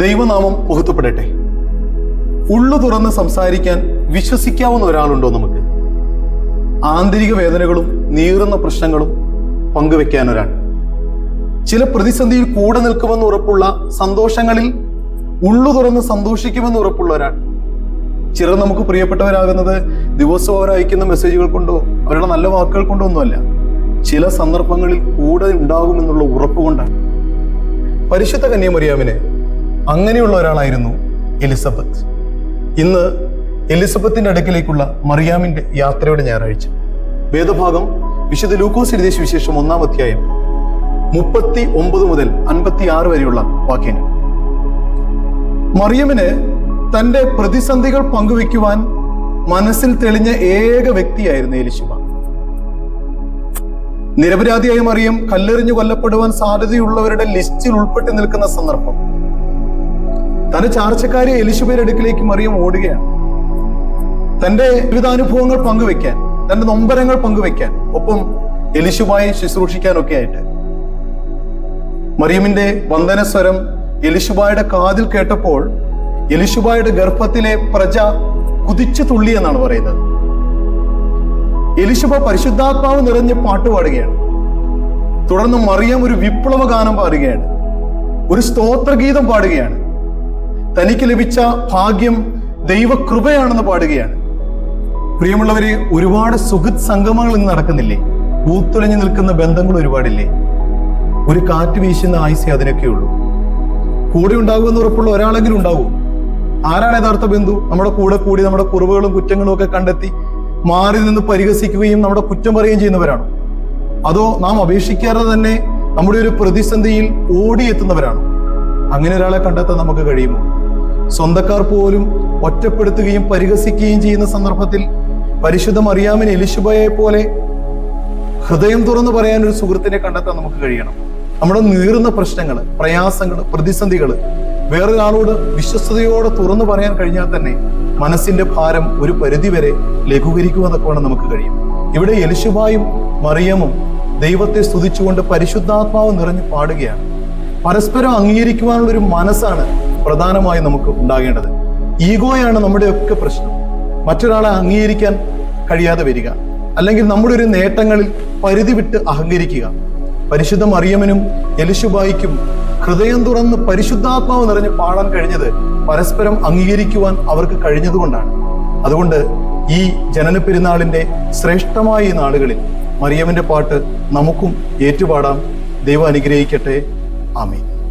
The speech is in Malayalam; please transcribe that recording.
ദൈവനാമം ഉഹത്തപ്പെടട്ടെ ഉള്ളു തുറന്ന് സംസാരിക്കാൻ വിശ്വസിക്കാവുന്ന ഒരാളുണ്ടോ നമുക്ക്? ആന്തരിക വേദനകളും നീറുന്ന പ്രശ്നങ്ങളും പങ്കുവെക്കാൻ ഒരാൾ ചില പ്രതിസന്ധിയിൽ കൂടെ നിൽക്കുമെന്ന് ഉറപ്പുള്ള സന്തോഷങ്ങളിൽ ഉള്ളു തുറന്ന് സന്തോഷിക്കുമെന്ന് ഉറപ്പുള്ള ഒരാൾ. ചിലർ നമുക്ക് പ്രിയപ്പെട്ടവരാകുന്നത് ദിവസവും അവർ അയക്കുന്ന മെസ്സേജുകൾ കൊണ്ടോ അവരുടെ നല്ല വാക്കുകൾ കൊണ്ടോ ഒന്നുമല്ല. ചില സന്ദർഭങ്ങളിൽ കൂടെ ഉണ്ടാകുമെന്നുള്ള ഉറപ്പ് കൊണ്ടാണ്. പരിശുദ്ധ കന്യാമറിയാമിന് അങ്ങനെയുള്ള ഒരാളായിരുന്നു എലിസബത്ത്. ഇന്ന് എലിസബത്തിന്റെ അടുക്കിലേക്കുള്ള മറിയാമിന്റെ യാത്രയുടെ ഞായറാഴ്ച. വേദഭാഗം വിശുദ്ധ ലൂക്കോസ് എഴുതിയ സുവിശേഷം ഒന്നാം അധ്യായം മുപ്പത്തി ഒമ്പത് മുതൽ അൻപത്തി ആറ് വരെയുള്ള വാക്യങ്ങൾ. മറിയമിന് തന്റെ പ്രതിസന്ധികൾ പങ്കുവെക്കുവാൻ മനസ്സിൽ തെളിഞ്ഞ ഏക വ്യക്തിയായിരുന്നു എലിശുബ. നിരപരാധിയായ മറിയം കല്ലെറിഞ്ഞു കൊല്ലപ്പെടുവാൻ സാധ്യതയുള്ളവരുടെ ലിസ്റ്റിൽ ഉൾപ്പെട്ടു നിൽക്കുന്ന സന്ദർഭം. തന്റെ ചാർച്ചക്കാരെ എലിശുബയുടെ അടുക്കിലേക്ക് മറിയം ഓടുകയാണ്. തന്റെ ജീവിതാനുഭവങ്ങൾ പങ്കുവെക്കാൻ തന്റെ നൊമ്പരങ്ങൾ പങ്കുവെക്കാൻ ഒപ്പം എലിശുമായി ശുശ്രൂഷിക്കാനൊക്കെ ആയിട്ട്. മറിയമിന്റെ വന്ദനസ്വരം എലിശുബായുടെ കാതിൽ കേട്ടപ്പോൾ എലിശുബായുടെ ഗർഭത്തിലെ പ്രജ കുതിച്ചു തുള്ളി എന്നാണ് പറയുന്നത്. എലിശുബ പരിശുദ്ധാത്മാവ് നിറഞ്ഞ് പാട്ടുപാടുകയാണ് തുടർന്ന് മറിയം ഒരു വിപ്ലവ ഗാനം പാടുകയാണ്. ഒരു സ്തോത്രഗീതം പാടുകയാണ്. തനിക്ക് ലഭിച്ച ഭാഗ്യം ദൈവകൃപയാണെന്ന് പാടുകയാണ്. പ്രിയമുള്ളവരെ ഒരുപാട് സുഹൃത് സംഗമങ്ങൾ ഇന്ന് നടക്കുന്നില്ലേ? പൂത്തുലഞ്ഞു നിൽക്കുന്ന ബന്ധങ്ങൾ ഒരുപാടില്ലേ? ഒരു കാറ്റ് വീശുന്ന ആയുസ് അതിനൊക്കെ ഉള്ളൂ. കൂടെ ഉണ്ടാകുമെന്ന് ഉറപ്പുള്ള ഒരാളെങ്കിലും ഉണ്ടാവും. ആരാണ് യഥാർത്ഥ ബന്ധു? നമ്മുടെ കൂടെ കൂടി നമ്മുടെ കുറവുകളും കുറ്റങ്ങളും ഒക്കെ കണ്ടെത്തി മാറി നിന്ന് പരിഹസിക്കുകയും നമ്മുടെ കുറ്റം പറയുകയും ചെയ്യുന്നവരാണോ? അതോ നാം അപേക്ഷിക്കാതെ തന്നെ നമ്മുടെ ഒരു പ്രതിസന്ധിയിൽ ഓടിയെത്തുന്നവരാണോ? അങ്ങനെ ഒരാളെ കണ്ടെത്താൻ നമുക്ക് കഴിയുമോ? സ്വന്തക്കാർ പോലും ഒറ്റപ്പെടുത്തുകയും പരിഹസിക്കുകയും ചെയ്യുന്ന സന്ദർഭത്തിൽ പരിശുദ്ധ മറിയാമിന് എലിശുബയെ പോലെ ഹൃദയം തുറന്ന് പറയാൻ ഒരു സുഹൃത്തിനെ കണ്ടെത്താൻ നമുക്ക് കഴിയണം. നമ്മുടെ നീറുന്ന പ്രശ്നങ്ങൾ പ്രയാസങ്ങൾ പ്രതിസന്ധികൾ വേറൊരാളോട് വിശ്വസ്തയോടെ തുറന്നു പറയാൻ കഴിഞ്ഞാൽ തന്നെ മനസ്സിന്റെ ഭാരം ഒരു പരിധിവരെ ലഘൂകരിക്കുമെന്നൊക്കെ വേണം നമുക്ക് കഴിയും. ഇവിടെ എലിശുബായും മറിയമും ദൈവത്തെ സ്തുതിച്ചുകൊണ്ട് പരിശുദ്ധാത്മാവ് നിറഞ്ഞു പാടുകയാണ്. പരസ്പരം അംഗീകരിക്കുവാനുള്ള ഒരു മനസ്സാണ് പ്രധാനമായും നമുക്ക് ഉണ്ടാകേണ്ടത് ഈഗോയാണ് നമ്മുടെയൊക്കെ പ്രശ്നം. മറ്റൊരാളെ അംഗീകരിക്കാൻ കഴിയാതെ വരിക. അല്ലെങ്കിൽ നമ്മുടെ ഒരു നേട്ടങ്ങളിൽ പരിധി വിട്ട് അഹങ്കരിക്കുക. പരിശുദ്ധ മറിയമ്മനും എലിശുബായിക്കും ഹൃദയം തുറന്ന് പരിശുദ്ധാത്മാവ് നിറഞ്ഞ് പാടാൻ കഴിഞ്ഞത് പരസ്പരം അംഗീകരിക്കുവാൻ അവർക്ക് കഴിഞ്ഞതുകൊണ്ടാണ്. അതുകൊണ്ട് ഈ ജനന പെരുന്നാളിന്റെ ശ്രേഷ്ഠമായ ഈ നാളുകളിൽ മറിയമ്മന്റെ പാട്ട് നമുക്കും ഏറ്റുപാടാം. ദൈവം അനുഗ്രഹിക്കട്ടെ. ആമീൻ.